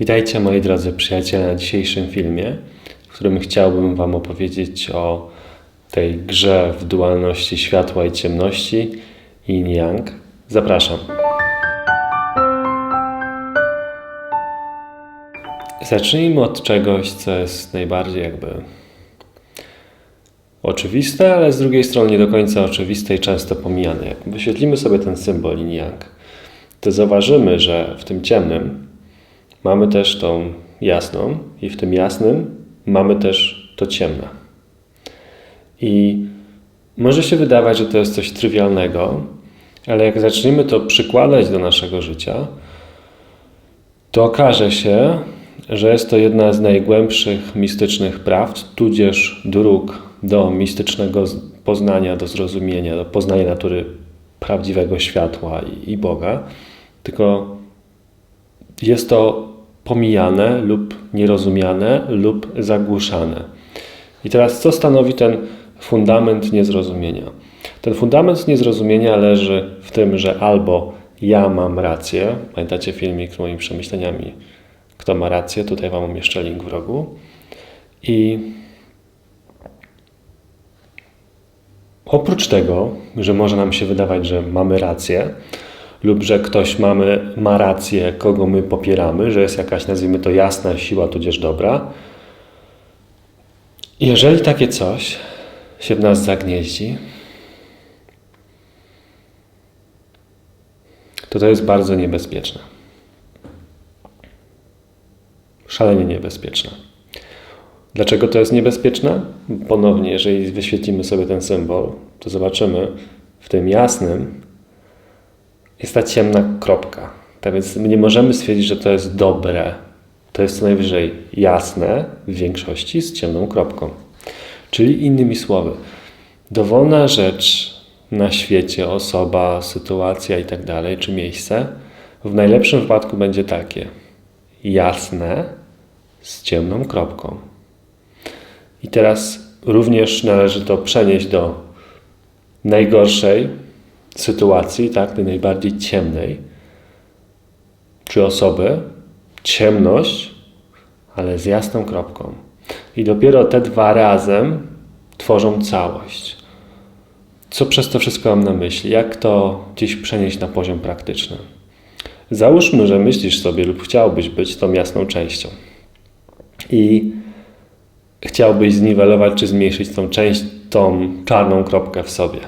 Witajcie moi drodzy przyjaciele na dzisiejszym filmie, w którym chciałbym Wam opowiedzieć o tej grze w dualności światła i ciemności Yin Yang. Zapraszam. Zacznijmy od czegoś, co jest najbardziej jakby oczywiste, ale z drugiej strony nie do końca oczywiste i często pomijane. Jak wyświetlimy sobie ten symbol Yin Yang, to zauważymy, że w tym ciemnym mamy też tą jasną i w tym jasnym mamy też to ciemne. I może się wydawać, że to jest coś trywialnego, ale jak zaczniemy to przykładać do naszego życia, to okaże się, że jest to jedna z najgłębszych mistycznych prawd, tudzież dróg do mistycznego poznania, do zrozumienia, do poznania natury prawdziwego światła i, i Boga. Tylko jest to pomijane lub nierozumiane lub zagłuszane. I teraz co stanowi ten fundament niezrozumienia? Ten fundament niezrozumienia leży w tym, że albo ja mam rację, pamiętacie filmik z moimi przemyśleniami, kto ma rację, tutaj Wam umieszczę link w rogu. I oprócz tego, że może nam się wydawać, że mamy rację, lub że ktoś mamy, ma rację, kogo my popieramy, że jest jakaś, nazwijmy to, jasna siła, tudzież dobra. Jeżeli takie coś się w nas zagnieździ, to to jest bardzo niebezpieczne. Szalenie niebezpieczne. Dlaczego to jest niebezpieczne? Ponownie, jeżeli wyświetlimy sobie ten symbol, to zobaczymy w tym jasnym jest ta ciemna kropka. Tak więc my nie możemy stwierdzić, że to jest dobre. To jest co najwyżej jasne w większości z ciemną kropką. Czyli innymi słowy, dowolna rzecz na świecie, osoba, sytuacja i tak dalej, czy miejsce, w najlepszym wypadku będzie takie jasne z ciemną kropką. I teraz również należy to przenieść do najgorszej sytuacji, tak, tej najbardziej ciemnej, czy osoby, ciemność, ale z jasną kropką. I dopiero te dwa razem tworzą całość. Co przez to wszystko mam na myśli? Jak to dziś przenieść na poziom praktyczny? Załóżmy, że myślisz sobie lub chciałbyś być tą jasną częścią. I chciałbyś zniwelować czy zmniejszyć tą część, tą czarną kropkę w sobie.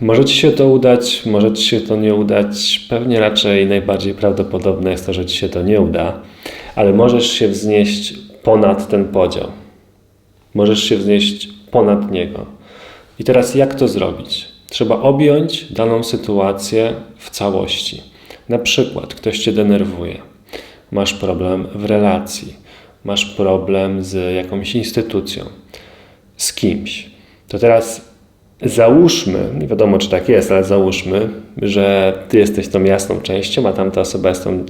Może Ci się to udać, może Ci się to nie udać. Pewnie raczej najbardziej prawdopodobne jest to, że Ci się to nie uda, ale możesz się wznieść ponad ten podział. Możesz się wznieść ponad niego. I teraz jak to zrobić? Trzeba objąć daną sytuację w całości. Na przykład ktoś Cię denerwuje, masz problem w relacji, masz problem z jakąś instytucją, z kimś. To teraz Załóżmy, nie wiadomo czy tak jest, ale załóżmy, że ty jesteś tą jasną częścią, a tamta osoba jest tą,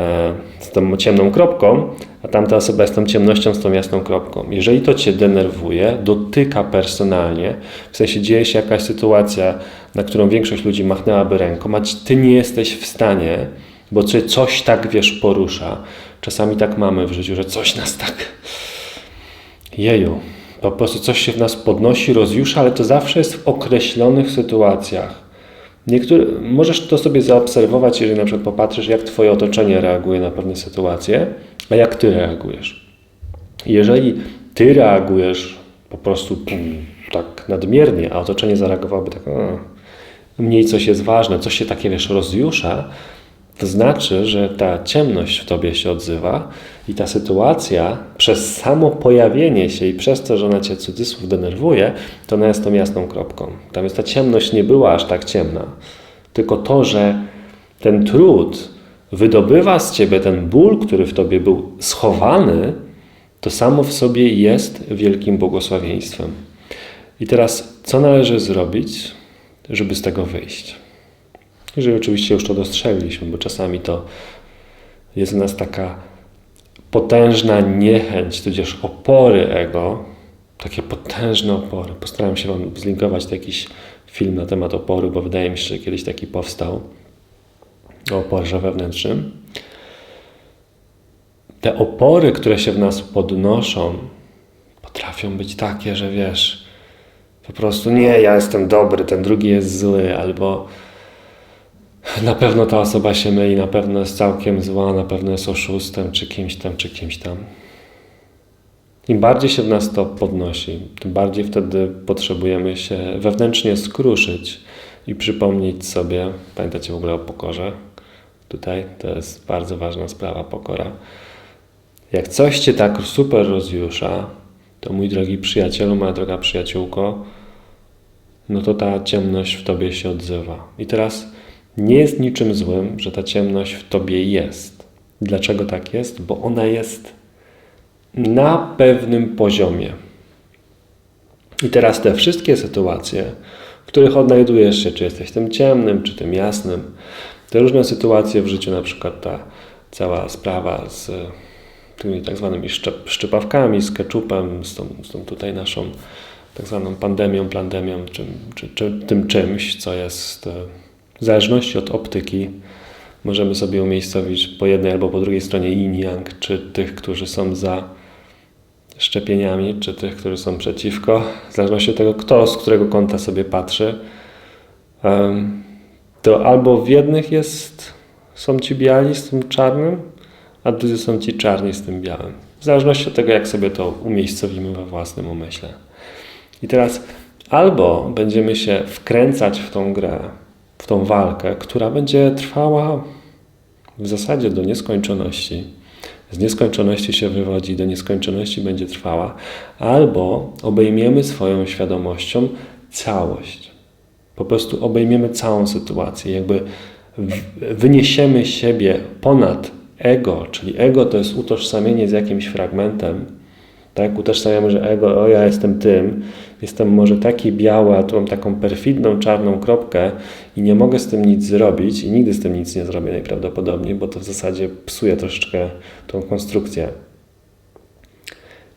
e, z tą ciemną kropką, a tamta osoba jest tą ciemnością z tą jasną kropką. Jeżeli to cię denerwuje, dotyka personalnie, w sensie dzieje się jakaś sytuacja, na którą większość ludzi machnęłaby ręką, a ty nie jesteś w stanie, bo coś tak wiesz porusza. Czasami tak mamy w życiu, że coś nas tak. Jeju, po prostu coś się w nas podnosi, rozjusza, ale to zawsze jest w określonych sytuacjach. Niektóre, możesz to sobie zaobserwować, jeżeli na przykład popatrzysz, jak Twoje otoczenie reaguje na pewne sytuacje, a jak Ty reagujesz. Jeżeli Ty reagujesz po prostu tak nadmiernie, a otoczenie zareagowałoby tak, mniej coś jest ważne, coś się takie, wiesz, rozjusza, to znaczy, że ta ciemność w tobie się odzywa i ta sytuacja przez samo pojawienie się i przez to, że ona cię cudzysłów denerwuje, to ona jest tą jasną kropką. Tam jest ta ciemność nie była aż tak ciemna. Tylko to, że ten trud wydobywa z ciebie ten ból, który w tobie był schowany, to samo w sobie jest wielkim błogosławieństwem. I teraz, co należy zrobić, żeby z tego wyjść? Jeżeli oczywiście już to dostrzegliśmy, bo czasami to jest w nas taka potężna niechęć, tudzież opory ego, takie potężne opory. Postaram się Wam zlinkować jakiś film na temat oporu, bo wydaje mi się, że kiedyś taki powstał. o oporze wewnętrznym. Te opory, które się w nas podnoszą, potrafią być takie, że wiesz, po prostu nie, ja jestem dobry, ten drugi jest zły, albo na pewno ta osoba się myli, na pewno jest całkiem zła, na pewno jest oszustem, czy kimś tam, czy kimś tam. Im bardziej się w nas to podnosi, tym bardziej wtedy potrzebujemy się wewnętrznie skruszyć i przypomnieć sobie, pamiętacie w ogóle o pokorze? Tutaj to jest bardzo ważna sprawa, pokora. Jak coś cię tak super rozjusza, to mój drogi przyjacielu, moja droga przyjaciółko, no to ta ciemność w tobie się odzywa. I teraz nie jest niczym złym, że ta ciemność w tobie jest. Dlaczego tak jest? Bo ona jest na pewnym poziomie. I teraz te wszystkie sytuacje, w których odnajdujesz się, czy jesteś tym ciemnym, czy tym jasnym, te różne sytuacje w życiu, na przykład ta cała sprawa z tymi tak zwanymi szczepawkami, z keczupem, z tą, z tą tutaj naszą tak zwaną pandemią, plandemią, czy, czy, czy tym czymś, co jest e, w zależności od optyki, możemy sobie umiejscowić po jednej albo po drugiej stronie yin-yang, czy tych, którzy są za szczepieniami, czy tych, którzy są przeciwko, w zależności od tego, kto z którego kąta sobie patrzy, to albo w jednych jest, są ci biali z tym czarnym, a drudzy są ci czarni z tym białym. W zależności od tego, jak sobie to umiejscowimy we własnym umyśle. I teraz albo będziemy się wkręcać w tą grę, w tą walkę, która będzie trwała w zasadzie do nieskończoności. Z nieskończoności się wywodzi, do nieskończoności będzie trwała, albo obejmiemy swoją świadomością całość. Po prostu obejmiemy całą sytuację, jakby wyniesiemy siebie ponad ego, czyli ego to jest utożsamienie z jakimś fragmentem, tak? Utożsamiamy, że ego, o ja jestem tym, jestem może taki biały, a tu mam taką perfidną, czarną kropkę i nie mogę z tym nic zrobić i nigdy z tym nic nie zrobię najprawdopodobniej, bo to w zasadzie psuje troszeczkę tą konstrukcję.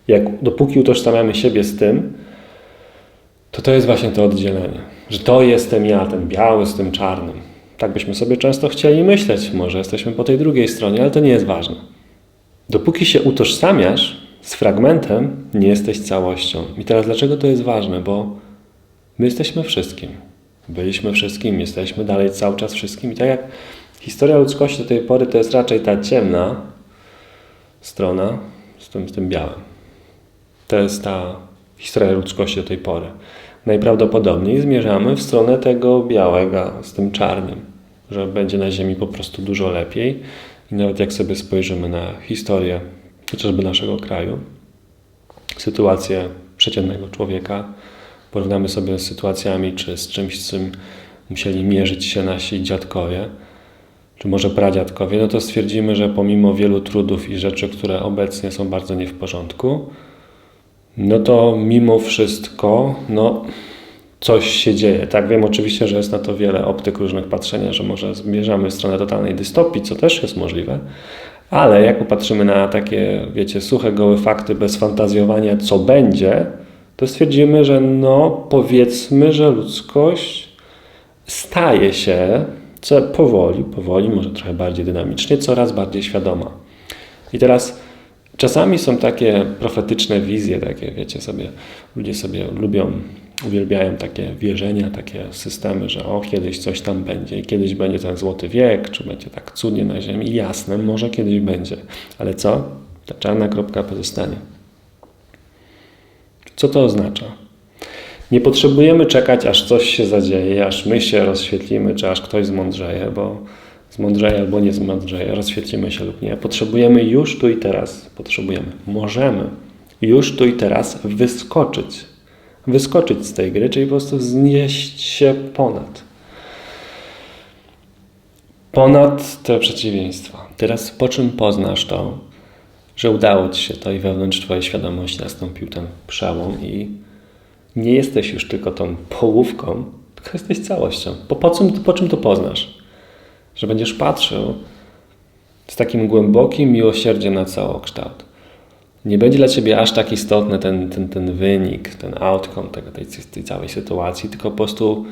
Jak dopóki utożsamiamy siebie z tym, to to jest właśnie to oddzielenie, że to jestem ja, ten biały z tym czarnym. Tak byśmy sobie często chcieli myśleć, może jesteśmy po tej drugiej stronie, ale to nie jest ważne. Dopóki się utożsamiasz z fragmentem, nie jesteś całością. I teraz dlaczego to jest ważne? Bo my jesteśmy wszystkim. Byliśmy wszystkim, jesteśmy dalej cały czas wszystkim. I tak jak historia ludzkości do tej pory to jest raczej ta ciemna strona z tym, z tym białym. To jest ta historia ludzkości do tej pory. Najprawdopodobniej zmierzamy w stronę tego białego z tym czarnym że będzie na Ziemi po prostu dużo lepiej. I nawet jak sobie spojrzymy na historię chociażby naszego kraju, sytuację przeciętnego człowieka, porównamy sobie z sytuacjami czy z czymś, z czym musieli mierzyć się nasi dziadkowie, czy może pradziadkowie, no to stwierdzimy, że pomimo wielu trudów i rzeczy, które obecnie są bardzo nie w porządku, no to mimo wszystko, no coś się dzieje. Tak, wiem oczywiście, że jest na to wiele optyk różnych patrzenia, że może zmierzamy w stronę totalnej dystopii, co też jest możliwe, ale jak popatrzymy na takie, wiecie, suche, gołe fakty bez fantazjowania, co będzie, to stwierdzimy, że no powiedzmy, że ludzkość staje się co powoli, powoli, może trochę bardziej dynamicznie, coraz bardziej świadoma. I teraz czasami są takie profetyczne wizje, takie, wiecie sobie, ludzie sobie lubią uwielbiają takie wierzenia, takie systemy, że o, kiedyś coś tam będzie kiedyś będzie ten złoty wiek, czy będzie tak cudnie na ziemi. Jasne, może kiedyś będzie. Ale co? Ta czarna kropka pozostanie. Co to oznacza? Nie potrzebujemy czekać, aż coś się zadzieje, aż my się rozświetlimy, czy aż ktoś zmądrzeje, bo zmądrzeje albo nie zmądrzeje, rozświetlimy się lub nie. Potrzebujemy już tu i teraz, potrzebujemy, możemy już tu i teraz wyskoczyć wyskoczyć z tej gry, czyli po prostu znieść się ponad. Ponad te przeciwieństwa. Teraz po czym poznasz to, że udało Ci się to i wewnątrz Twojej świadomości nastąpił ten przełom i nie jesteś już tylko tą połówką, tylko jesteś całością. Po, po, czym, po czym to poznasz? Że będziesz patrzył z takim głębokim miłosierdziem na całokształt nie będzie dla Ciebie aż tak istotny ten, ten, ten wynik, ten outcome tego, tej, tej całej sytuacji, tylko po prostu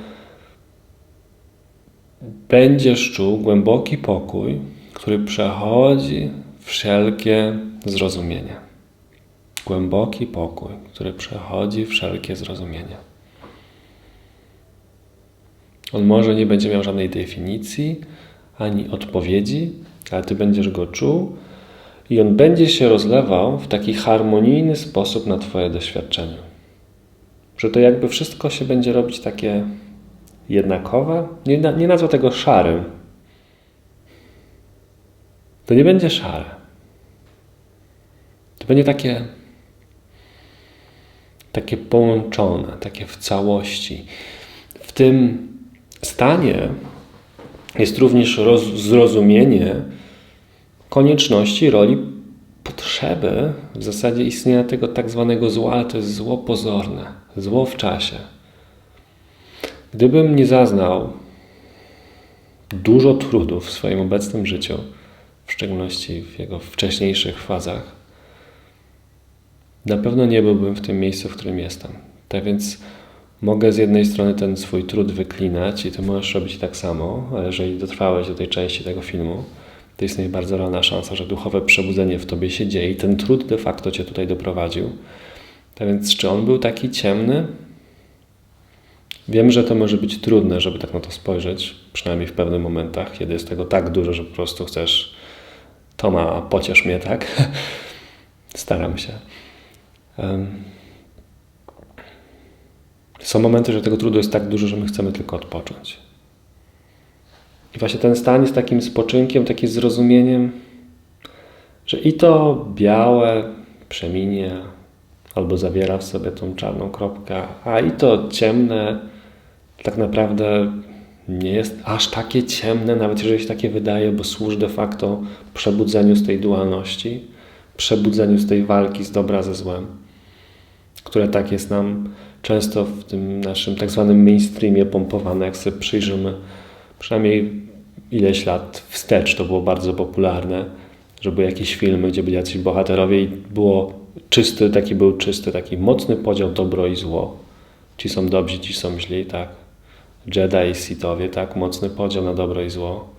będziesz czuł głęboki pokój, który przechodzi wszelkie zrozumienie. Głęboki pokój, który przechodzi wszelkie zrozumienie. On może nie będzie miał żadnej definicji ani odpowiedzi, ale ty będziesz go czuł i on będzie się rozlewał w taki harmonijny sposób na Twoje doświadczenie. Że to jakby wszystko się będzie robić takie jednakowe. Nie, nie nazwę tego szarym. To nie będzie szare. To będzie takie, takie połączone, takie w całości. W tym stanie jest również roz, zrozumienie konieczności, roli, potrzeby w zasadzie istnienia tego tak zwanego zła, ale to jest zło pozorne, zło w czasie. Gdybym nie zaznał dużo trudów w swoim obecnym życiu, w szczególności w jego wcześniejszych fazach, na pewno nie byłbym w tym miejscu, w którym jestem. Tak więc mogę z jednej strony ten swój trud wyklinać i ty możesz robić tak samo, jeżeli dotrwałeś do tej części tego filmu, to istnieje bardzo realna szansa, że duchowe przebudzenie w tobie się dzieje i ten trud de facto cię tutaj doprowadził. Tak więc, czy on był taki ciemny? Wiem, że to może być trudne, żeby tak na to spojrzeć, przynajmniej w pewnych momentach, kiedy jest tego tak dużo, że po prostu chcesz Toma, pociesz mnie, tak? Staram się. Są momenty, że tego trudu jest tak dużo, że my chcemy tylko odpocząć. I właśnie ten stan jest takim spoczynkiem, takim zrozumieniem, że i to białe przeminie, albo zawiera w sobie tą czarną kropkę, a i to ciemne tak naprawdę nie jest aż takie ciemne, nawet jeżeli się takie wydaje, bo służy de facto przebudzeniu z tej dualności, przebudzeniu z tej walki z dobra ze złem, które tak jest nam często w tym naszym tak zwanym mainstreamie pompowane, jak sobie przyjrzymy przynajmniej ileś lat wstecz to było bardzo popularne, że były jakieś filmy, gdzie byli jacyś bohaterowie i było czysty, taki był czysty, taki mocny podział dobro i zło. Ci są dobrzy, ci są źli, tak. Jedi i Sithowie, tak, mocny podział na dobro i zło.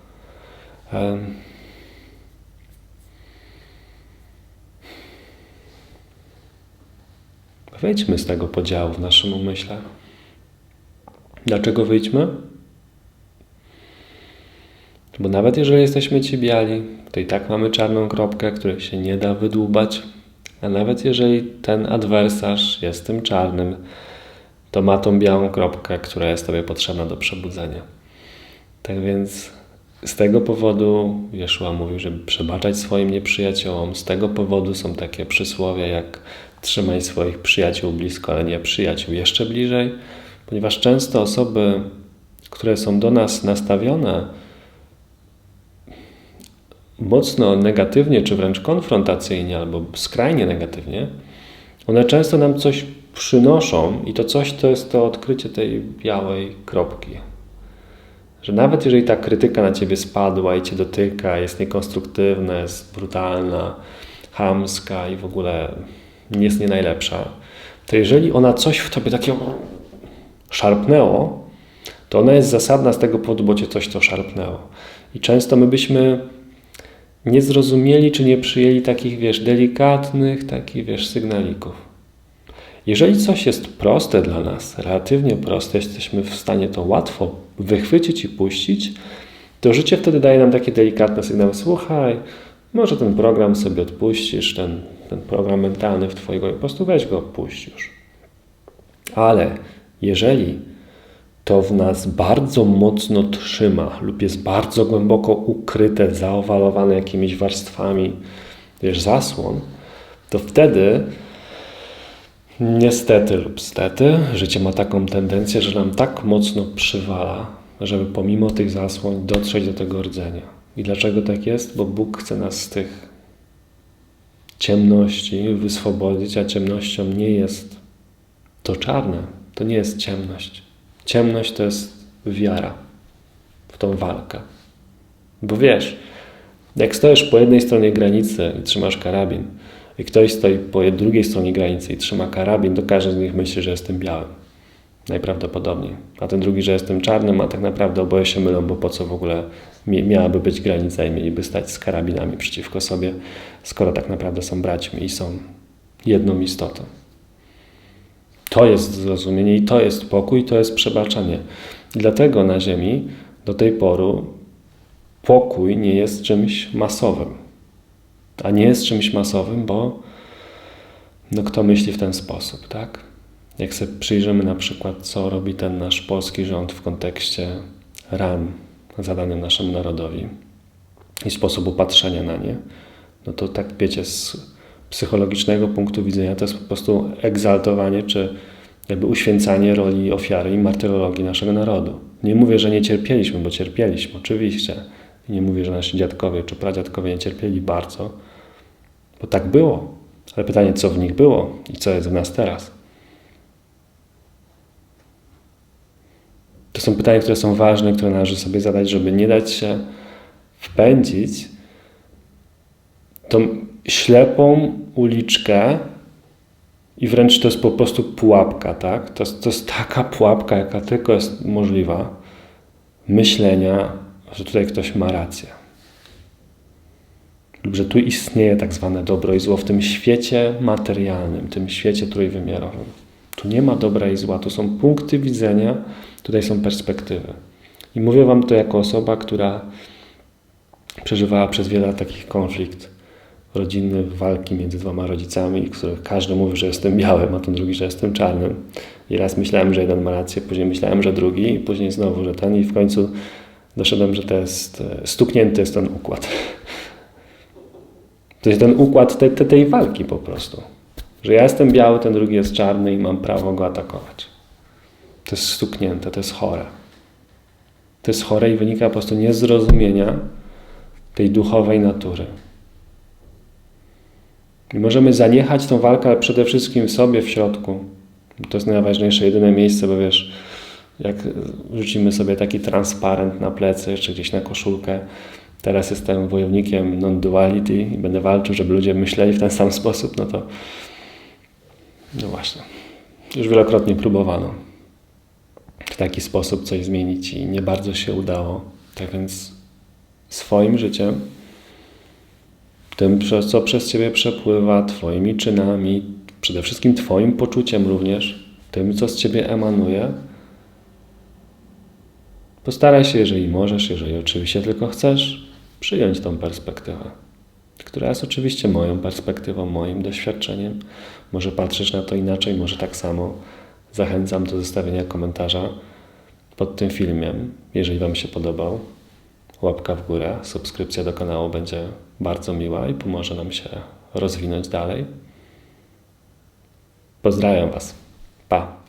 Um. Wyjdźmy z tego podziału w naszym umyśle. Dlaczego wyjdźmy? Bo nawet jeżeli jesteśmy ci biali, to i tak mamy czarną kropkę, której się nie da wydłubać. A nawet jeżeli ten adwersarz jest tym czarnym, to ma tą białą kropkę, która jest Tobie potrzebna do przebudzenia. Tak więc z tego powodu Jeszua mówił, żeby przebaczać swoim nieprzyjaciołom. Z tego powodu są takie przysłowie jak trzymaj swoich przyjaciół blisko, ale nie przyjaciół jeszcze bliżej, ponieważ często osoby, które są do nas nastawione, mocno negatywnie, czy wręcz konfrontacyjnie, albo skrajnie negatywnie, one często nam coś przynoszą i to coś to jest to odkrycie tej białej kropki. Że nawet jeżeli ta krytyka na ciebie spadła i cię dotyka, jest niekonstruktywna, jest brutalna, hamska i w ogóle jest nie najlepsza, to jeżeli ona coś w tobie takiego szarpnęło, to ona jest zasadna z tego powodu, bo cię coś to szarpnęło. I często my byśmy nie zrozumieli czy nie przyjęli takich, wiesz, delikatnych, takich, wiesz, sygnalików. Jeżeli coś jest proste dla nas, relatywnie proste, jesteśmy w stanie to łatwo wychwycić i puścić, to życie wtedy daje nam takie delikatne sygnały. Słuchaj, może ten program sobie odpuścisz, ten, ten program mentalny w Twojego, po prostu weź go, odpuść już. Ale jeżeli to w nas bardzo mocno trzyma lub jest bardzo głęboko ukryte, zaowalowane jakimiś warstwami, wiesz, zasłon, to wtedy niestety lub stety życie ma taką tendencję, że nam tak mocno przywala, żeby pomimo tych zasłon dotrzeć do tego rdzenia. I dlaczego tak jest? Bo Bóg chce nas z tych ciemności wyswobodzić, a ciemnością nie jest to czarne, to nie jest ciemność. Ciemność to jest wiara w tą walkę. Bo wiesz, jak stoisz po jednej stronie granicy i trzymasz karabin, i ktoś stoi po drugiej stronie granicy i trzyma karabin, to każdy z nich myśli, że jestem białym. Najprawdopodobniej. A ten drugi, że jestem czarnym, a tak naprawdę oboje się mylą, bo po co w ogóle mi- miałaby być granica i mieliby stać z karabinami przeciwko sobie, skoro tak naprawdę są braćmi i są jedną istotą. To jest zrozumienie i to jest pokój, to jest przebaczenie. Dlatego na Ziemi do tej pory pokój nie jest czymś masowym. A nie jest czymś masowym, bo no kto myśli w ten sposób, tak? Jak sobie przyjrzymy na przykład, co robi ten nasz polski rząd w kontekście ran zadanym naszemu narodowi i sposobu patrzenia na nie, no to tak wiecie, psychologicznego punktu widzenia to jest po prostu egzaltowanie czy jakby uświęcanie roli ofiary i martyrologii naszego narodu. Nie mówię, że nie cierpieliśmy, bo cierpieliśmy, oczywiście. Nie mówię, że nasi dziadkowie czy pradziadkowie nie cierpieli bardzo, bo tak było. Ale pytanie, co w nich było i co jest w nas teraz? To są pytania, które są ważne, które należy sobie zadać, żeby nie dać się wpędzić tą ślepą uliczkę i wręcz to jest po prostu pułapka, tak? To to jest taka pułapka, jaka tylko jest możliwa, myślenia, że tutaj ktoś ma rację. Lub że tu istnieje tak zwane dobro i zło w tym świecie materialnym, tym świecie trójwymiarowym. Tu nie ma dobra i zła, to są punkty widzenia, tutaj są perspektywy. I mówię Wam to jako osoba, która przeżywała przez wiele lat takich konflikt rodzinny, walki między dwoma rodzicami, w których każdy mówi, że jestem białym, a ten drugi, że jestem czarnym. I raz myślałem, że jeden ma rację, później myślałem, że drugi, później znowu, że ten i w końcu doszedłem, że to jest, e, stuknięty jest ten układ. To jest ten układ tej, tej, tej walki po prostu. Że ja jestem biały, ten drugi jest czarny i mam prawo go atakować. To jest stuknięte, to jest chore. To jest chore i wynika po prostu niezrozumienia tej duchowej natury. I możemy zaniechać tą walkę, przede wszystkim w sobie, w środku. To jest najważniejsze, jedyne miejsce, bo wiesz, jak rzucimy sobie taki transparent na plecy, jeszcze gdzieś na koszulkę, teraz jestem wojownikiem non-duality i będę walczył, żeby ludzie myśleli w ten sam sposób, no to no właśnie. Już wielokrotnie próbowano w taki sposób coś zmienić i nie bardzo się udało. Tak więc swoim życiem, tym, co przez Ciebie przepływa, Twoimi czynami, przede wszystkim Twoim poczuciem również, tym, co z Ciebie emanuje, postaraj się, jeżeli możesz, jeżeli oczywiście tylko chcesz, przyjąć tą perspektywę, która jest oczywiście moją perspektywą, moim doświadczeniem. Może patrzysz na to inaczej, może tak samo. Zachęcam do zostawienia komentarza pod tym filmem, jeżeli Wam się podobał. Łapka w górę, subskrypcja do kanału będzie bardzo miła i pomoże nam się rozwinąć dalej. Pozdrawiam Was. Pa!